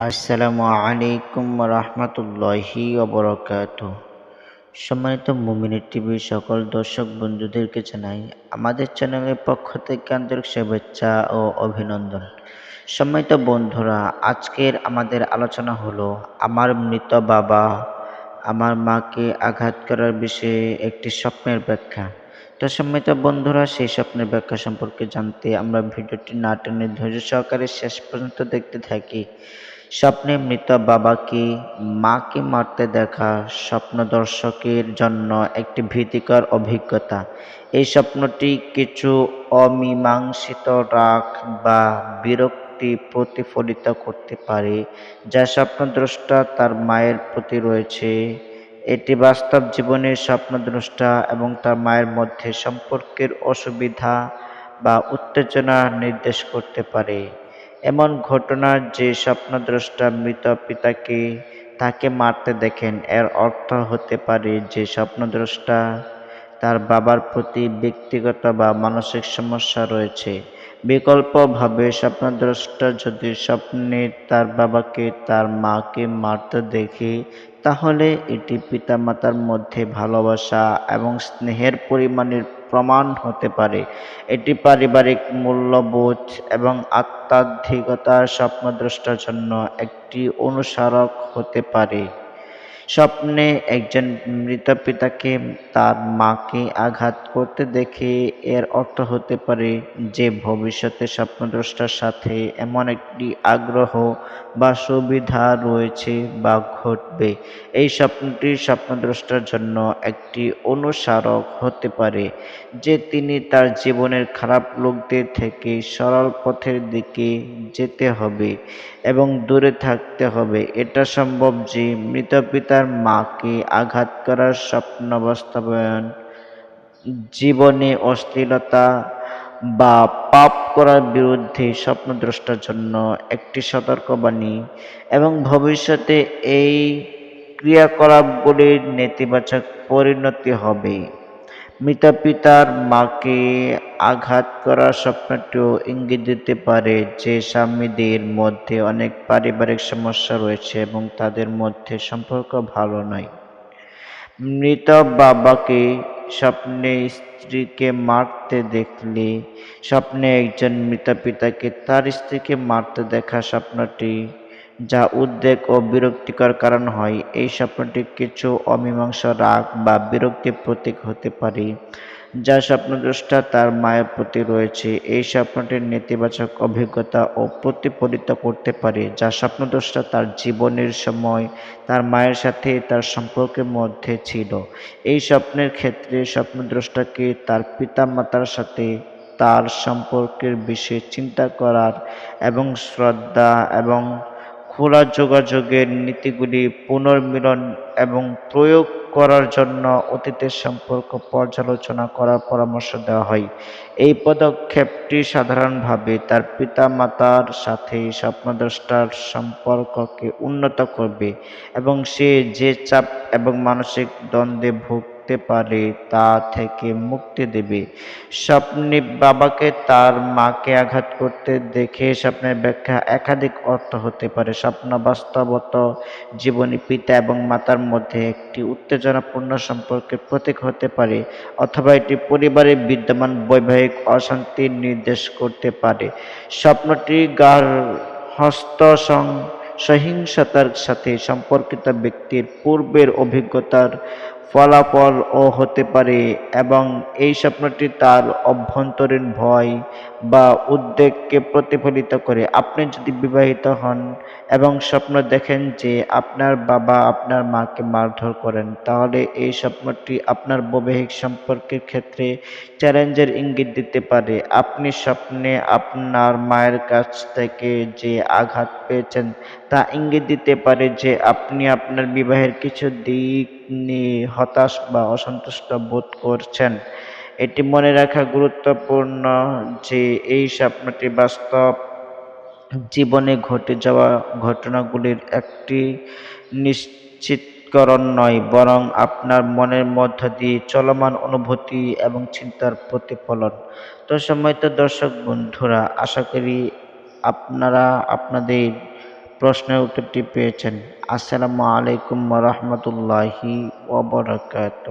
আসসালামু আলাইকুম রহমতুল্লাহি অবরকাত সম্মানিত মুমিনের টিভির সকল দর্শক বন্ধুদেরকে জানাই, আমাদের চ্যানেলের পক্ষ থেকে আন্তরিক শুভেচ্ছা ও অভিনন্দন। সম্মানিত বন্ধুরা, আজকের আমাদের আলোচনা হলো আমার মৃত বাবা, আমার মাকে আঘাত করার বিষয়ে একটি স্বপ্নের ব্যাখ্যা। তো সম্মানিত বন্ধুরা, সেই স্বপ্নের ব্যাখ্যা সম্পর্কে জানতে আমরা ভিডিওটি না টেনে ধৈর্য সহকারে শেষ পর্যন্ত দেখতে থাকি। স্বপ্নে মৃত বাবাকে, মাকে মারতে দেখা স্বপ্ন দর্শকের জন্য একটি ভীতিকর অভিজ্ঞতা। এই স্বপ্নটি কিছু অমীমাংসিত রাগ বা বিরক্তি প্রতিফলিত করতে পারে, যা স্বপ্নদ্রষ্টা তার মায়ের প্রতি রয়েছে। এটি বাস্তব জীবনের স্বপ্নদ্রষ্টা এবং তার মায়ের মধ্যে সম্পর্কের অসুবিধা বা উত্তেজনা নির্দেশ করতে পারে। এমন ঘটনা যে স্বপ্নদ্রষ্টা মৃত পিতাকে তাকে মারতে দেখেন। এর অর্থ হতে পারে যে স্বপ্নদ্রষ্টা তার বাবার প্রতি ব্যক্তিগত বা মানসিক সমস্যা রয়েছে। বিকল্পভাবে স্বপ্নদ্রষ্টা যদি স্বপ্নে তার বাবাকে, তার মাকে মারতে দেখে তাহলে এটি পিতামাতার মধ্যে ভালোবাসা এবং স্নেহের পরিমাণের প্রমাণ হতে পারে। এটি পারিবারিক মূল্যবোধ এবং আত্মাধিকতার স্বপ্নদ্রষ্টার জন্য একটি অনুসারক হতে পারে। স্বপ্নে একজন মৃত পিতাকে তার মাকে আঘাত করতে দেখে এর অর্থ হতে পারে যে ভবিষ্যতে স্বপ্নদ্রষ্টার সাথে এমন একটি আগ্রহ বা সুবিধা রয়েছে বা ঘটবে। এই স্বপ্নটি স্বপ্নদ্রষ্টার জন্য একটি অনুসারক হতে পারে যে তিনি তার জীবনের খারাপ লোকদের থেকে সরল পথের দিকে যেতে হবে। এবং দূরে থাকতে হবে। এটা সম্ভব যে মৃত পিতার মাকে আঘাত করার স্বপ্ন বাস্তবায়ন, জীবনে অশ্লীলতা বা পাপ করার বিরুদ্ধে স্বপ্নদ্রষ্টার জন্য একটি সতর্কবাণী এবং ভবিষ্যতে এই ক্রিয়াকলাপগুলির নেতিবাচক পরিণতি হবে। মৃত পিতার মাকে আঘাত করার স্বপ্নটিও ইঙ্গিত দিতে পারে যে স্বামীদের মধ্যে অনেক পারিবারিক সমস্যা রয়েছে এবং তাদের মধ্যে সম্পর্ক ভালো নয়। মৃত বাবাকে স্বপ্নে স্ত্রীকে মারতে দেখলে, স্বপ্নে একজন মৃত পিতাকে তার স্ত্রীকে মারতে দেখা স্বপ্নটি যা উদ্বেগ ও বিরক্তিকর কারণ হয়। এই স্বপ্নটি কিছু অমীমাংস রাগ বা বিরক্তির প্রতীক হতে পারে। যা স্বপ্নদ্রষ্টা তার মায়ের প্রতি রয়েছে, এই স্বপ্নটির নেতিবাচক অভিজ্ঞতা ও প্রতিফলিত করতে পারে যা স্বপ্নদ্রষ্টা তার জীবনের সময়, তার মায়ের সাথে তার সম্পর্কের মধ্যে ছিল। এই স্বপ্নের ক্ষেত্রে স্বপ্নদ্রষ্টাকে তার পিতা মাতার সাথে তার সম্পর্কের বিষয়ে চিন্তা করার এবং শ্রদ্ধা এবং খোলা যোগাযোগের নীতিগুলি পুনর্মিলন এবং প্রয়োগ করার জন্য অতীতের সম্পর্ক পর্যালোচনা করার পরামর্শ দেওয়া হয়। এই পদক্ষেপটি সাধারণভাবে তার পিতামাতার সাথে স্বপ্নদ্রষ্টার সম্পর্ককে উন্নত করবে এবং সে যে চাপ এবং মানসিক দ্বন্দ্বে ভুগ করতে পারে, তা থেকে মুক্তি দেবে। স্বপ্নে বাবাকে তার মাকে আঘাত করতে দেখে স্বপ্নের ব্যাখ্যা একাধিক অর্থ হতে পারে। স্বপ্ন বাস্তবত জীবনী পিতা এবং মাতার মধ্যে একটি উত্তেজনাপূর্ণ সম্পর্কের প্রতীক হতে পারে, অথবা এটি পরিবারে বিদ্যমান বৈবাহিক অশান্তির নির্দেশ করতে পারে। স্বপ্নটি গার হস্ত সহিংসতার সাথে সম্পর্কিত ব্যক্তির পূর্বের অভিজ্ঞতার ফলাফলও হতে পারে এবং এই স্বপ্নটি তার অভ্যন্তরীণ ভয় বা উদ্বেগকে প্রতিফলিত করে। আপনি যদি বিবাহিত হন এবং স্বপ্ন দেখেন যে আপনার বাবা আপনার মাকে মারধর করেন, তাহলে এই স্বপ্নটি আপনার বৈবাহিক সম্পর্কের ক্ষেত্রে চ্যালেঞ্জের ইঙ্গিত দিতে পারে। আপনি স্বপ্নে আপনার মায়ের কাছ থেকে যে আঘাত পেয়েছেন তা ইঙ্গিত দিতে পারে যে আপনি আপনার বিবাহের কিছু দিক হতাশ বা অসন্তুষ্ট বোধ করছেন। এটি মনে রাখা গুরুত্বপূর্ণ যে এই স্বপ্নটি বাস্তব জীবনে ঘটে যাওয়া ঘটনাগুলির একটি নিশ্চিতকরণ নয়, বরং আপনার মনের মধ্য দিয়ে চলমান অনুভূতি এবং চিন্তার প্রতিফলন। তো সময় তো দর্শক বন্ধুরা, আশা করি আপনারা আপনাদের প্রশ্নের উত্তরটি পেয়েছেন। আসসালামু আলাইকুম রহমতুল্লাহি ওবরাকাত